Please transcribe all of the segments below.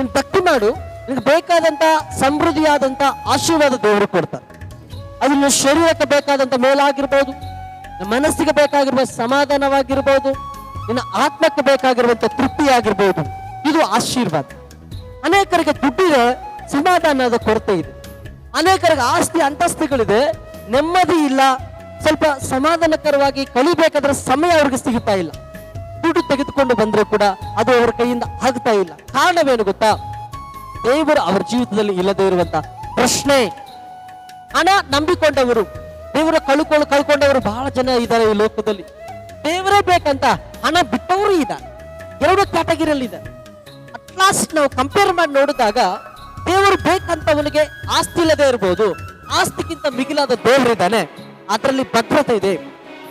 ನೀನು ಭಕ್ತಿ ಮಾಡು. ನಿನಗೆ ಬೇಕಾದಂತ ಸಮೃದ್ಧಿಯಾದಂತ ಆಶೀರ್ವಾದ ದೇವರು ಕೊಡ್ತಾರೆ. ಅದು ನಿನ್ನ ಶರೀರಕ್ಕೆ ಬೇಕಾದಂತ ಮೇಲಾಗಿರ್ಬೋದು ಮನಸ್ಸಿಗೆ ಬೇಕಾಗಿರುವ ಸಮಾಧಾನವಾಗಿರ್ಬೋದು, ನಿನ್ನ ಆತ್ಮಕ್ಕೆ ಬೇಕಾಗಿರುವಂತ ತೃಪ್ತಿಯಾಗಿರ್ಬೋದು. ಇದು ಆಶೀರ್ವಾದ. ಅನೇಕರಿಗೆ ದುಡ್ಡಿದೆ ಸಮಾಧಾನದ ಕೊರತೆ ಇದೆ. ಅನೇಕರಿಗೆ ಆಸ್ತಿ ಅಂತಸ್ತುಗಳಿದೆ, ನೆಮ್ಮದಿ ಇಲ್ಲ, ಸ್ವಲ್ಪ ಸಮಾಧಾನಕರವಾಗಿ ಕಲಿಬೇಕಾದ್ರೆ ಸಮಯ ಅವ್ರಿಗೆ ಸಿಗುತ್ತಾ ಇಲ್ಲ. ದುಡ್ಡು ತೆಗೆದುಕೊಂಡು ಬಂದ್ರೆ ಕೂಡ ಅದು ಅವರ ಕೈಯಿಂದ ಆಗ್ತಾ ಇಲ್ಲ. ಕಾರಣವೇನು ಗೊತ್ತಾ? ದೇವರು ಅವರ ಜೀವಿತದಲ್ಲಿ ಇಲ್ಲದೆ ಇರುವಂತ ಪ್ರಶ್ನೆ. ಹಣ ನಂಬಿಕೊಂಡವರು, ದೇವರ ಕಳ್ಕೊಂಡು ಕಳ್ಕೊಂಡವರು ಬಹಳ ಜನ ಇದ್ದಾರೆ ಈ ಲೋಕದಲ್ಲಿ. ದೇವರೇ ಬೇಕಂತ ಹಣ ಬಿಟ್ಟವರು ಇದ್ದಾರೆ ಎರಡು ಕ್ಯಾಟಗರಿಯಲ್ಲಿ ಇದೆ. ಅಟ್ಲಾಸ್ಟ್ ನಾವು ಕಂಪೇರ್ ಮಾಡಿ ನೋಡಿದಾಗ ದೇವರು ಬೇಕಂತವನಿಗೆ ಆಸ್ತಿ ಇಲ್ಲದೆ ಇರ್ಬೋದು. ಆಸ್ತಿಗಿಂತ ಮಿಗಿಲಾದ ದೇವರಿದ್ದಾನೆ ಅದರಲ್ಲಿ ಭದ್ರತೆ ಇದೆ.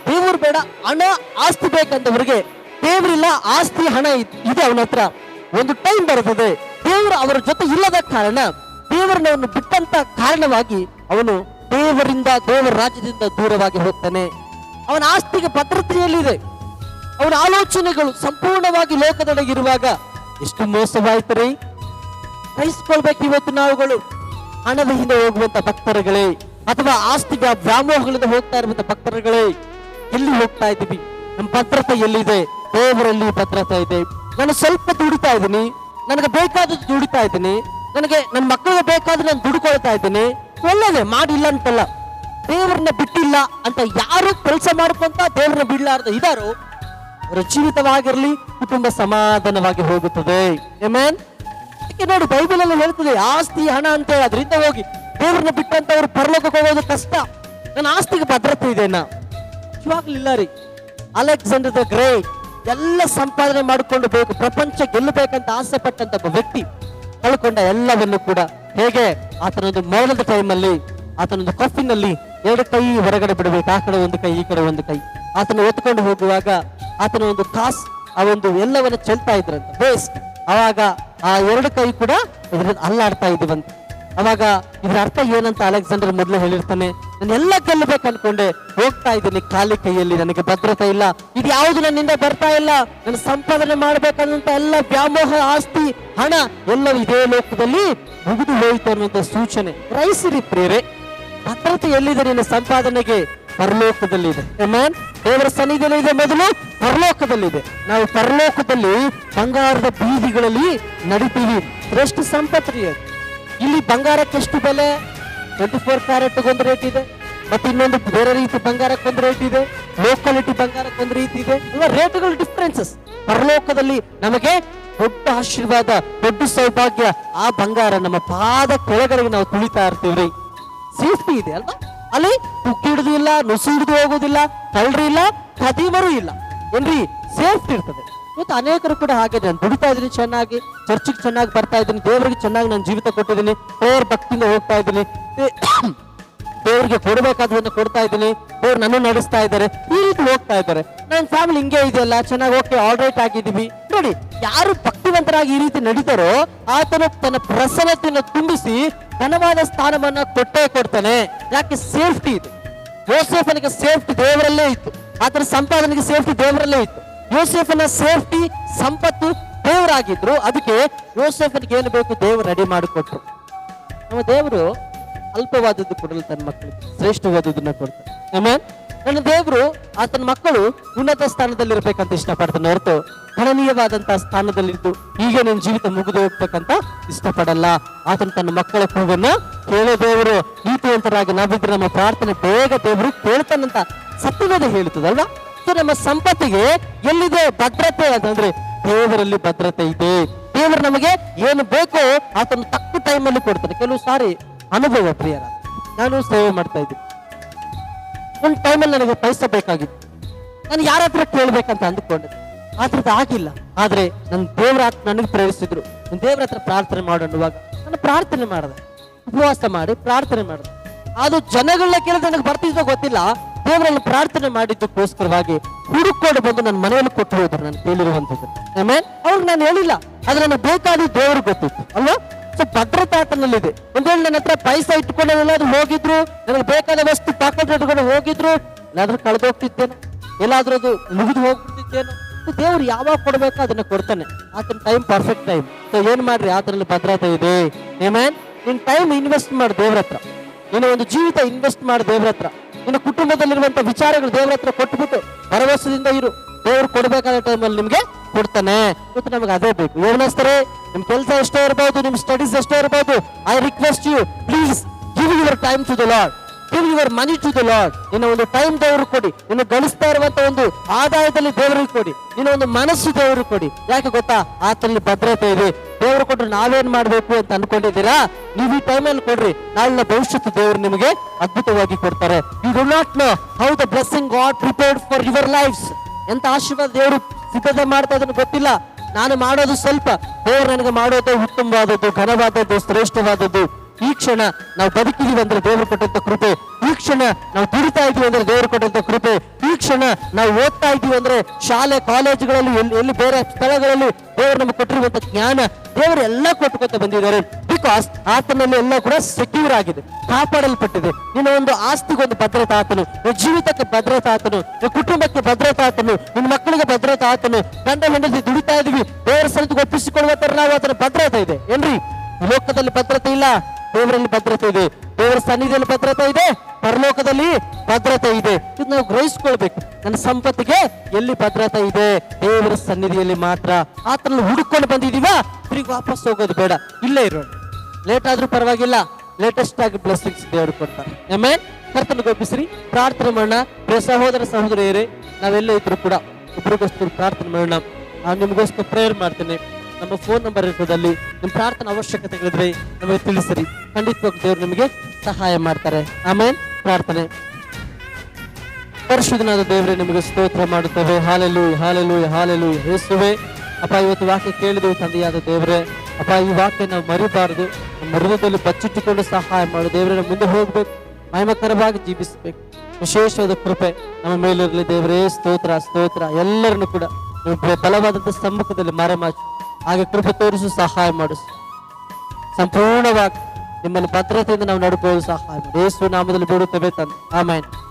ದೇವರು ಬೇಡ, ಹಣ, ಆಸ್ತಿ ಬೇಕಂತವರಿಗೆ ದೇವರಿಲ್ಲ, ಆಸ್ತಿ, ಹಣ ಇದ್- ಅವನ ಹತ್ರ. ಒಂದು ಟೈಮ್ ಬರುತ್ತದೆ ದೇವರು ಅವರ ಜೊತೆ ಇಲ್ಲದ ಕಾರಣ ದೇವರನ್ನ ಬಿಟ್ಟಂತ ಕಾರಣವಾಗಿ ಅವನು ದೇವರಿಂದ, ದೇವರ ರಾಜ್ಯದಿಂದ ದೂರವಾಗಿ ಹೋಗ್ತಾನೆ. ಅವನ ಆಸ್ತಿಗೆ ಭದ್ರತೆಯಲ್ಲಿದೆ. ಅವನ ಆಲೋಚನೆಗಳು ಸಂಪೂರ್ಣವಾಗಿ ಲೋಕದೊಳಗಿರುವಾಗ ಎಷ್ಟು ಮೋಸವಾಯ್ತು ರೀ ಗ್ರಹಿಸ್ಕೊಳ್ಬೇಕು ಇವತ್ತು ನಾವುಗಳು. ಹಣದ ಹಿಂದೆ ಹೋಗುವಂತ ಭಕ್ತರುಗಳೇ, ಅಥವಾ ಆಸ್ತಿಗೆ ವ್ಯಾ- ವ್ಯಾಮೋಹಗಳಿಂದ ಹೋಗ್ತಾ ಇರುವಂತ ಭಕ್ತರುಗಳೇ, ಎಲ್ಲಿ ಹೋಗ್ತಾ ಇದ್ದೀವಿ? ನಮ್ಮ ಭದ್ರತೆ ಎಲ್ಲಿದೆ? ದೇವರಲ್ಲಿ ಭದ್ರತೆ ಇದೆ. ನಾನು ಸ್ವಲ್ಪ ದುಡಿತಾ ಇದ್ದೀನಿ. ನನಗೆ ಬೇಕಾದದ್ದು ದುಡಿತಾ ಇದ್ದೀನಿ. ನನಗೆ ನನ್ನ ಮಕ್ಕಳಿಗೆ ಬೇಕಾದ್ರೆ ನಾನು ದುಡ್ಕೊಳ್ತಾ ಇದ್ದೀನಿ. ಒಳ್ಳೇದೇ ಮಾಡಿಲ್ಲ ಅಂತಲ್ಲ. ದೇವರನ್ನ ಬಿಟ್ಟಿಲ್ಲ ಅಂತ ಯಾರು ಕೆಲಸ ಮಾಡ್ಕೊಂತ ದೇವರನ್ನ ಬಿಡ್ಲಾರ್ದ ಇದಾರು? ಅವರ ಜೀವಿತವಾಗಿರಲಿ, ಕುಟುಂಬ ಸಮಾಧಾನವಾಗಿ ಹೋಗುತ್ತದೆ. ನೋಡಿ ಬೈಬಲ್ ಅಲ್ಲಿ ಹೇಳ್ತದೆ, ಆಸ್ತಿ, ಹಣ ಅಂತ ಅದರಿಂದ ಹೋಗಿ ದೇವ್ರನ್ನ ಬಿಟ್ಟಂತವ್ರು ಪರಲೋಕಕ್ಕೆ ಹೋಗೋದು ಕಷ್ಟ. ನನ್ನ ಆಸ್ತಿಗೆ ಭದ್ರತೆ ಇದೆನಾ ಇವಾಗ್ಲಿಲ್ಲ ರೀ. Alexander the great. ಎಲ್ಲ ಸಂಪಾದನೆ ಮಾಡಿಕೊಂಡು ಬೇಕು, ಪ್ರಪಂಚ ಗೆಲ್ಲಬೇಕಂತ ಆಸೆ ಪಟ್ಟಂತ ಒಬ್ಬ ವ್ಯಕ್ತಿ ಕಳ್ಕೊಂಡ ಎಲ್ಲವನ್ನು ಕೂಡ ಹೇಗೆ ಆತನೊಂದು ಮರಣದ ಟೈಮಲ್ಲಿ ಆತನೊಂದು ಕಫಿನಲ್ಲಿ ಎರಡು ಕೈ ಹೊರಗಡೆ ಬಿಡಬೇಕು, ಆ ಕಡೆ ಒಂದು ಕೈ, ಈ ಕಡೆ ಒಂದು ಕೈ. ಆತನ ಎತ್ಕೊಂಡು ಹೋಗುವಾಗ ಆತನ ಒಂದು ಕಾಸ್, ಆ ಒಂದು ಎಲ್ಲವನ್ನ ಚೆಲ್ತಾ ಇದ್ರಂತ. ಬೇಸ್ಟ್ ಅವಾಗ ಆ ಎರಡು ಕೈ ಕೂಡ ಇದ್ರ ಅಲ್ಲಾಡ್ತಾ ಇದ್ವಂತ. ಅವಾಗ ಇದ್ರ ಅರ್ಥ ಏನಂತ ಅಲೆಕ್ಸಾಂಡರ್ ಮೊದಲು ಹೇಳಿರ್ತಾನೆ ನಾನು ಎಲ್ಲ ಗೆಲ್ಲಬೇಕು ಅನ್ಕೊಂಡೆ ಹೋಗ್ತಾ ಇದ್ದೀನಿ ಖಾಲಿ ಕೈಯಲ್ಲಿ, ನನಗೆ ಭದ್ರತೆ ಇಲ್ಲ. ಇದು ಯಾವುದು ನನ್ನಿಂದ ಬರ್ತಾ ಇಲ್ಲ? ನನ್ನ ಸಂಪಾದನೆ ಮಾಡ್ಬೇಕಂತ ಎಲ್ಲ ವ್ಯಾಮೋಹ, ಆಸ್ತಿ, ಹಣ ಎಲ್ಲವೂ ಇದೇ ಲೋಕದಲ್ಲಿ ಮುಗಿದು ಹೋಯಿತು ಅನ್ನುವಂತ ಸೂಚನೆ. ರೈಸಿರಿ ಪ್ರೇರೆ, ಭದ್ರತೆ ಎಲ್ಲಿದೆ ನಿನ್ನ ಸಂಪಾದನೆಗೆ? ಪರಲೋಕದಲ್ಲಿದೆ. ಇದೆ ದೇವರ ಸನ್ನಿಧಿಯಲ್ಲಿ ಇದೆ ಮೊದಲು, ಪರಲೋಕದಲ್ಲಿದೆ. ನಾವು ಪರಲೋಕದಲ್ಲಿ ಬಂಗಾರದ ಬೀದಿಗಳಲ್ಲಿ ನಡಿತೀವಿ. ಎಷ್ಟು ಸಂಪತ್ರಿ ಇಲ್ಲಿ ಬಂಗಾರಕ್ಕೆ ಎಷ್ಟು ಬೆಲೆ? ಟ್ವೆಂಟಿ ಫೋರ್ ಕ್ಯಾರೆಟ್ ಒಂದು ರೇಟ್ ಇದೆ, ಮತ್ತೆ ಇನ್ನೊಂದು ಬೇರೆ ರೀತಿ ಬಂಗಾರಕ್ಕೆ ಒಂದು ರೇಟ್ ಇದೆ ಲೋಕಾಲಿಟಿ ಬಂಗಾರಕ್ಕೆ ಒಂದು ರೀತಿ ಇದೆ ರೇಟ್ಗಳು ಡಿಫ್ರೆನ್ಸಸ್ ಪರಲೋಕದಲ್ಲಿ ನಮಗೆ ದೊಡ್ಡ ಆಶೀರ್ವಾದ, ದೊಡ್ಡ ಸೌಭಾಗ್ಯ, ಆ ಬಂಗಾರ ನಮ್ಮ ಪಾದ ಕೆಳಗಡೆಗೆ ನಾವು ತುಳಿತಾ ಇರ್ತೀವ್ರಿ. ಸೇಫ್ಟಿ ಇದೆ ಅಲ್ವಾ? ಅಲ್ಲಿ ಉಕ್ಕಿ ಹಿಡಿದು ಇಲ್ಲ ನುಸು ಹಿಡಿದು ಹೋಗೋದಿಲ್ಲ ಕಳ್ರಿ ಇಲ್ಲ, ಕದೀಮರು ಇಲ್ಲ. ಏನ್ರಿ? ಸೇಫ್ಟಿ ಇರ್ತದೆ. ಇವತ್ತು ಅನೇಕರು ಕೂಡ ಹಾಗೆ ನಾನು ದುಡಿತಾ ಇದ್ದೀನಿ, ಚೆನ್ನಾಗಿ, ಚರ್ಚಿಗೆ ಚೆನ್ನಾಗಿ ಬರ್ತಾ ಇದ್ದೀನಿ, ದೇವರಿಗೆ ಚೆನ್ನಾಗಿ ನಾನು ಜೀವಿತ ಕೊಟ್ಟಿದ್ದೀನಿ, ದೇವ್ರ ಭಕ್ತಿಯಿಂದ ಹೋಗ್ತಾ ಇದ್ದೀನಿ ದೇವರಿಗೆ ಕೊಡಬೇಕಾದನ್ನ ಕೊಡ್ತಾ ಇದ್ದೀನಿ, ದೇವ್ರು ನನ್ನ ನಡೆಸ್ತಾ ಇದ್ದಾರೆ, ಈ ರೀತಿ ಹೋಗ್ತಾ ಇದ್ದಾರೆ. ನನ್ನ ಫ್ಯಾಮಿಲಿ ಹಿಂಗೆ ಇದೆಯಲ್ಲ, ಚೆನ್ನಾಗಿ ಓಕೆ ಆಲ್ರೈಟ್ ಆಗಿದ್ದೀವಿ. ನೋಡಿ, ಯಾರು ಭಕ್ತಿವಂತರಾಗಿ ಈ ರೀತಿ ನಡೀತಾರೋ, ಆತನು ತನ್ನ ಪ್ರಸನ್ನತೆಯನ್ನು ತುಂಬಿಸಿ ಘನವಾದ ಸ್ಥಾನವನ್ನ ಕೊಟ್ಟೇ ಕೊಡ್ತಾನೆ. ಯಾಕೆ? ಸೇಫ್ಟಿ ಇದೆ. ಯೋಸೇಫನಿಗೆ ಸೇಫ್ಟಿ ದೇವರಲ್ಲೇ ಇತ್ತು. ಆತನ ಸಂಪಾದನೆಗೆ ಸೇಫ್ಟಿ ದೇವರಲ್ಲೇ ಇತ್ತು. ಯೋಸೇಫನ ಸೇಫ್ಟಿ, ಸಂಪತ್ತು ದೇವರಾಗಿದ್ರು. ಅದಕ್ಕೆ ಯೋಸೆಫನ್ಗೆ ಏನು ಬೇಕು? ದೇವರು ರೆಡಿ ಮಾಡಿಕೊಟ್ರು. ನಮ್ಮ ದೇವರು ಅಲ್ಪವಾದದ್ದು ಕೊಡಲು ತನ್ನ ಮಕ್ಕಳಿಗೆ ಶ್ರೇಷ್ಠವಾದದನ್ನ ಕೊಡ್ತಾರೆ. ಆಮೇಲೆ ನನ್ನ ದೇವರು ಆತನ ಮಕ್ಕಳು ಉನ್ನತ ಸ್ಥಾನದಲ್ಲಿ ಇರ್ಬೇಕಂತ ಇಷ್ಟಪಡ್ತಾನೆ ಹೊರತು ಗಣನೀಯವಾದಂತಹ ಸ್ಥಾನದಲ್ಲಿದ್ದು ಈಗ ನನ್ನ ಜೀವಿತ ಮುಗಿದು ಹೋಗ್ಬೇಕಂತ ಇಷ್ಟಪಡಲ್ಲ. ಆತನ ತನ್ನ ಮಕ್ಕಳ ಕೂಗನ್ನ ಕೇಳೋ ದೇವರು, ನೀತಿವಂತರಾಗಿ ನಾವಿದ್ರೆ ನಮ್ಮ ಪ್ರಾರ್ಥನೆ ಬೇಗ ದೇವರು ಕೇಳ್ತಾನಂತ ಸತ್ಯವಾದ ಹೇಳ್ತದಲ್ವಾ ಸೊ ನಮ್ಮ ಸಂಪತ್ತಿಗೆ ಎಲ್ಲಿದೆ ಭದ್ರತೆ ಅಂತಂದ್ರೆ ದೇವರಲ್ಲಿ ಭದ್ರತೆ ಇದೆ. ದೇವರು ನಮಗೆ ಏನು ಬೇಕೋ ಆತನ ತಕ್ಕ ಟೈಮಲ್ಲಿ ಕೊಡ್ತಾರೆ ಕೆಲವು ಸಾರಿ ಅನುಭವ ಪ್ರಿಯರ, ನಾನು ಸೇವೆ ಮಾಡ್ತಾ ಇದ್ದೆ ಒಂದು ಟೈಮಲ್ಲಿ ನನಗೆ ಪೈಸೆ ಬೇಕಾಗಿತ್ತು. ನಾನು ಯಾರ ಹತ್ರ ಕೇಳ್ಬೇಕಂತ ಅಂದುಕೊಂಡೆ. ಆದ್ರದ್ದು ಆಗಿಲ್ಲ. ಆದ್ರೆ ನನ್ನ ದೇವರ ನನಗೆ ಪ್ರೇರಿಸಿದ್ರು ನನ್ನ ದೇವರ ಹತ್ರ ಪ್ರಾರ್ಥನೆ ಮಾಡು ಅನ್ನುವಾಗ ನಾನು ಪ್ರಾರ್ಥನೆ ಮಾಡಿದೆ. ಉಪವಾಸ ಮಾಡಿ ಪ್ರಾರ್ಥನೆ ಮಾಡಿದೆ. ಅದು ಜನಗಳನ್ನ ಕೇಳಿದ್ರೆ ನನಗೆ ಬರ್ತಿದ್ದೋ ಗೊತ್ತಿಲ್ಲ. ದೇವರಲ್ಲಿ ಪ್ರಾರ್ಥನೆ ಮಾಡಿದ್ದಕ್ಕೋಸ್ಕರವಾಗಿ ಹುಡುಕೊಂಡು ಬಂದು ನನ್ನ ಮನೆಯಲ್ಲಿ ಕೊಟ್ಟು ಹೋದ್ರು ನಾನು ಕೇಳಿರುವಂಥದ್ದು. ಆಮೇಲೆ ಅವ್ರಿಗೆ ನಾನು ಹೇಳಿಲ್ಲ. ಆದ್ರೆ ನನಗೆ ಬೇಕಾದ ದೇವ್ರಿಗೆ ಗೊತ್ತಿತ್ತು. ಅಲ್ವಾ? ಸೊ ಭದ್ರತೆ ಆತನಲ್ಲಿದೆ. ಒಂದ್ ನನ್ನ ಹತ್ರ ಪೈಸಾ ಇಟ್ಕೊಂಡು ಎಲ್ಲಾದ್ರೂ ಹೋಗಿದ್ರು, ನನಗೆ ಬೇಕಾದ ವಸ್ತು ಪಾಕೆಟ್ ಇಟ್ಕೊಂಡು ಹೋಗಿದ್ರು, ಎಲ್ಲಾದ್ರೂ ಕಳೆದೋಗ್ತಿದ್ದೇನೆ. ಎಲ್ಲಾದ್ರೂ ಅದು ಮುಗಿದು ಹೋಗ್ತಿದ್ದೇನೆ ದೇವ್ರು ಯಾವಾಗ ಕೊಡ್ಬೇಕು ಅದನ್ನ ಕೊಡ್ತಾನೆ. ಆತನ ಟೈಮ್ ಪರ್ಫೆಕ್ಟ್ ಟೈಮ್ ಸೊ ಏನ್ ಮಾಡ್ರಿ? ಆತನಲ್ಲಿ ಭದ್ರತೆ ಇದೆ. ಏಮ್ಯಾನ್ ನಿನ್ ಟೈಮ್ ಇನ್ವೆಸ್ಟ್ ಮಾಡಿ ದೇವ್ರ ಹತ್ರ ನಿನ್ನ ಒಂದು ಜೀವಿತ ಇನ್ವೆಸ್ಟ್ ಮಾಡಿ ದೇವ್ರ ಹತ್ರ. ನಿನ್ನ ಕುಟುಂಬದಲ್ಲಿರುವಂತ ವಿಚಾರಗಳು ದೇವ್ರ ಹತ್ರ ಕೊಟ್ಬಿಟ್ಟು ಭರವಸೆಯಿಂದ ಇರು. ದೇವ್ರು ಕೊಡ್ಬೇಕಾದ ಟೈಮಲ್ಲಿ ನಿಮ್ಗೆ ಕೊಡ್ತಾನೆ. ಇವತ್ತು ನಮಗೆ ಅದೇ ಬೇಕು. ಏನ್ಸ್ತಾರೆ ನಿಮ್ ಕೆಲಸ ಎಷ್ಟೇ ಇರಬಹುದು ನಿಮ್ ಸ್ಟಡೀಸ್ ಎಷ್ಟೇ ಇರಬಹುದು I request you please give your time to the lord give your money to the lord ನಿನ್ನ ಒಂದು ಟೈಮ್ ದೇವರು ಕೊಡಿ. ನಿನ್ನ ಗಳಿಸ್ತಾ ಇರುವಂತ ಒಂದು ಆದಾಯದಲ್ಲಿ ದೇವರಿಗೆ ಕೊಡಿ. ನಿನ್ನ ಒಂದು ಮನಸ್ಸು ದೇವರು ಕೊಡಿ. ಯಾಕೆ ಗೊತ್ತಾ? ಆತನಲ್ಲಿ ಭದ್ರತೆ ಇದೆ. ದೇವರು ಕೊಟ್ರೆ ನಾವೇನ್ ಮಾಡ್ಬೇಕು ಅಂತ ಅನ್ಕೊಂಡಿದ್ದೀರಾ? ನೀವು ಈ ಅಲ್ಲಿ ಕೊಡ್ರಿ. ನಾಳಿನ ಭವಿಷ್ಯತ್ತು ದೇವರು ನಿಮಗೆ ಅದ್ಭುತವಾಗಿ ಕೊಡ್ತಾರೆ. You do not know how the blessing God prepared for your life ಎಂತ ಆಶೀರ್ವಾದ ದೇವರು ಸಿದ್ಧತೆ ಮಾಡ್ತಾ ಇದನ್ನು ಗೊತ್ತಿಲ್ಲ. ನಾನು ಮಾಡೋದು ಸ್ವಲ್ಪ. ದೇವರು ನನಗೆ ಮಾಡೋದು ಉತ್ತಮವಾದದ್ದು, ಘನವಾದದ್ದು, ಶ್ರೇಷ್ಠವಾದದ್ದು. ಈ ಕ್ಷಣ ನಾವು ಬದುಕಿದೀವಿ ಅಂದ್ರೆ ದೇವರು ಕೊಟ್ಟಂತ ಕೃಪೆ. ಈ ಕ್ಷಣ ನಾವು ದುಡಿತಾ ಇದೀವಿ ಅಂದ್ರೆ ದೇವರು ಕೊಟ್ಟಂತ ಕೃಪೆ. ಈ ಕ್ಷಣ ನಾವು ಓದ್ತಾ ಇದೀವಿ ಅಂದ್ರೆ ಶಾಲೆ, ಕಾಲೇಜುಗಳಲ್ಲಿ ಎಲ್ಲಿ ಎಲ್ಲಿ ಬೇರೆ ಸ್ಥಳಗಳಲ್ಲಿ ದೇವರು ನಮಗೆ ಕೊಟ್ಟಿರುವಂತ ಜ್ಞಾನ ದೇವರು ಎಲ್ಲ ಕೊಟ್ಟುಕೊತ ಬಂದಿದ್ದಾರೆ. ಬಿಕಾಸ್ ಆತನಲ್ಲಿ ಎಲ್ಲ ಕೂಡ ಸೆಕ್ಯೂರ್ ಆಗಿದೆ, ಕಾಪಾಡಲ್ಪಟ್ಟಿದೆ. ನಿನ್ನ ಒಂದು ಆಸ್ತಿಗೊಂದು ಭದ್ರತೆ ಆತನು, ನಿನ್ನ ಜೀವಿತಕ್ಕೆ ಭದ್ರತೆ ಆತನು, ನಿನ್ನ ಕುಟುಂಬಕ್ಕೆ ಭದ್ರತೆ ಆತನು, ನಿನ್ನ ಮಕ್ಕಳಿಗೆ ಭದ್ರತೆ ಆತನು. ಗಂಡ ಹೆಂಡತಿ ದುಡಿತಾ ಇದೀವಿ, ದೇವರ ಸಲಿಗೆ ಒಪ್ಪಿಸಿಕೊಳ್ಳುವ ತರ ನಾವು, ಆತನ ಭದ್ರತೆ ಇದೆ. ಏನ್ರಿ? ಲೋಕದಲ್ಲಿ ಭದ್ರತೆ ಇಲ್ಲ. ದೇವರಲ್ಲಿ ಭದ್ರತೆ ಇದೆ. ದೇವರ ಸನ್ನಿಧಿಯಲ್ಲಿ ಭದ್ರತೆ ಇದೆ. ಪರಲೋಕದಲ್ಲಿ ಭದ್ರತೆ ಇದೆ. ಇದು ನಾವು ಗ್ರಹಿಸ್ಕೊಳ್ಬೇಕು. ನನ್ನ ಸಂಪತ್ತಿಗೆ ಎಲ್ಲಿ ಭದ್ರತೆ ಇದೆ? ದೇವರ ಸನ್ನಿಧಿಯಲ್ಲಿ ಮಾತ್ರ. ಆತನಲ್ಲಿ ಹುಡುಕೊಂಡು ಬಂದಿದೀವಾ ತಿರುಗಿ ವಾಪಸ್ ಹೋಗೋದು ಬೇಡ. ಇಲ್ಲೇ ಇರೋಣ. ಲೇಟ್ ಆದ್ರೂ ಪರವಾಗಿಲ್ಲ. ಲೇಟೆಸ್ಟ್ ಆಗಿ ಬ್ಲೆಸ್ಸಿಂಗ್ಸ್ ದೇವರು ಕೊಡ್ತಾರೆ. ಆಮೇಲೆ ಕರ್ತನ ಗೊಪ್ಪಿಸ್ರಿ ಪ್ರಾರ್ಥನೆ ಮಾಡೋಣ. ಸಹೋದರ ಸಹೋದರಿಯರೇ, ನಾವೆಲ್ಲ ಇದ್ರು ಕೂಡ ಒಬ್ರಿಗೋಸ್ಕರ ಪ್ರಾರ್ಥನೆ ಮಾಡೋಣ. ನಾನು ನಿಮಗೋಸ್ಕರ ಪ್ರೇಯರ್ ಮಾಡ್ತೇನೆ. ನಮ್ಮ ಫೋನ್ ನಂಬರ್ ಇರ್ತದಲ್ಲಿ ನಿಮ್ಮ ಪ್ರಾರ್ಥನೆ ಅವಶ್ಯಕತೆಗಳಿದ್ರೆ ನಮಗೆ ತಿಳಿಸಿರಿ. ಖಂಡಿತವಾಗಿ ದೇವರು ನಿಮಗೆ ಸಹಾಯ ಮಾಡ್ತಾರೆ. ಆಮೇಲೆ ಪ್ರಾರ್ಥನೆ. ಪರಿಶುದ್ಧನಾದ ದೇವರೇ, ನಿಮಗೆ ಸ್ತೋತ್ರ ಮಾಡುತ್ತೇವೆ. ಹಾಲೆಲು ಹಾಲೆಲು ಹಾಲೆಲು ಯೇಸುವೆ, ಅಪ್ಪ, ಇವತ್ತು ವಾಕ್ಯ ಕೇಳಿದೆವು ತಂದೆಯಾದ ದೇವರೇ. ಅಪ್ಪ, ಈ ವಾಕ್ಯ ನಾವು ಮರಿಬಾರದು. ನಮ್ಮ ಹೃದಯದಲ್ಲಿ ಬಚ್ಚಿಟ್ಟುಕೊಂಡು ಸಹಾಯ ಮಾಡು. ದೇವರೇ ಮುಂದೆ ಹೋಗ್ಬೇಕು. ಮಹಿಮಕರವಾಗಿ ಜೀವಿಸಬೇಕು. ವಿಶೇಷವಾದ ಕೃಪೆ ನಮ್ಮ ಮೇಲಿರಲಿ ದೇವರೇ. ಸ್ತೋತ್ರ ಸ್ತೋತ್ರ. ಎಲ್ಲರನ್ನು ಕೂಡ ಬಲವಾದಂಥ ಸಮ್ಮುಖದಲ್ಲಿ ಮರೆಮಾಚು. ಹಾಗೆ ಕೃಪೆ ತೋರಿಸು, ಸಹಾಯ ಮಾಡು. ಸಂಪೂರ್ಣವಾಗಿ ನಿಮ್ಮಲ್ಲಿ ಭದ್ರತೆಯಿಂದ ನಾವು ನಡ್ಕೋದು ಸಹಾಯ ಮಾಡಿ. ಯೇಸು ನಾಮದಲ್ಲಿ ಬಿಡುತ್ತೇವೆ ತಂದೆ. ಆಮೇಲೆ